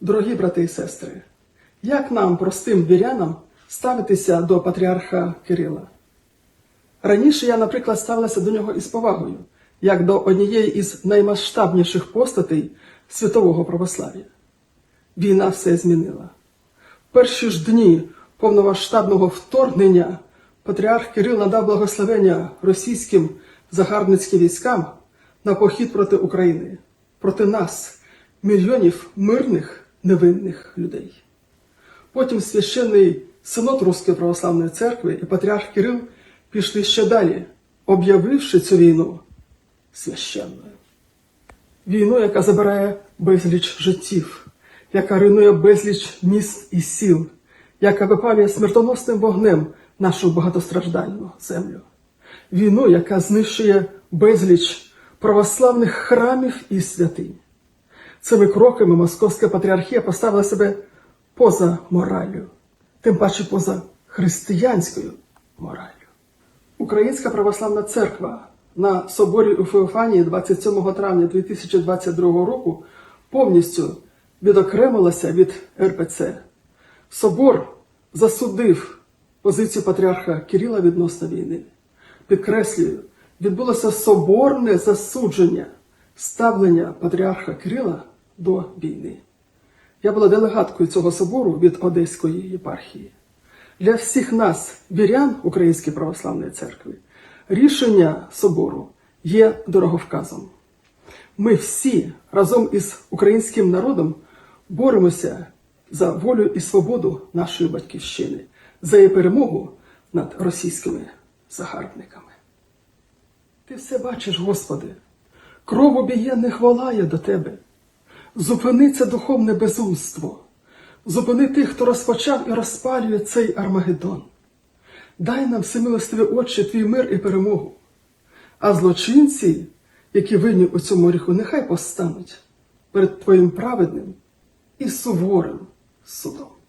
Дорогі брати і сестри, як нам, простим вірянам, ставитися до патріарха Кирила? Раніше я, наприклад, ставилася до нього із повагою, як до однієї із наймасштабніших постатей світового православ'я. Війна все змінила. Перші ж дні повномасштабного вторгнення патріарх Кирил надав благословення російським загарбницьким військам на похід проти України, проти нас, мільйонів мирних невинних людей. Потім священний синод Руської православної церкви і патріарх Кирил пішли ще далі, об'явивши цю війну священною. Війну, яка забирає безліч життів, яка руйнує безліч міст і сіл, яка випалює смертоносним вогнем нашу багатостраждальну землю. Війну, яка знищує безліч православних храмів і святинь. Цими кроками Московська патріархія поставила себе поза мораллю, тим паче поза християнською мораллю. Українська православна церква на соборі у Феофанії 27 травня 2022 року повністю відокремилася від РПЦ. Собор засудив позицію патріарха Кирила відносно війни. Підкреслюю, відбулося соборне засудження ставлення патріарха Кирила до війни. Я була делегаткою цього собору від Одеської єпархії. Для всіх нас, вірян Української православної церкви, рішення собору є дороговказом. Ми всі разом із українським народом боремося за волю і свободу нашої батьківщини, за її перемогу над російськими загарбниками. Ти все бачиш, Господи, кров обієнних волає до Тебе. Зупини це духовне безумство. Зупини тих, хто розпочав і розпалює цей Армагеддон. Дай нам всемилостиві очі твій мир і перемогу. А злочинці, які винні у цьому ріху, нехай постануть перед Твоїм праведним і суворим судом.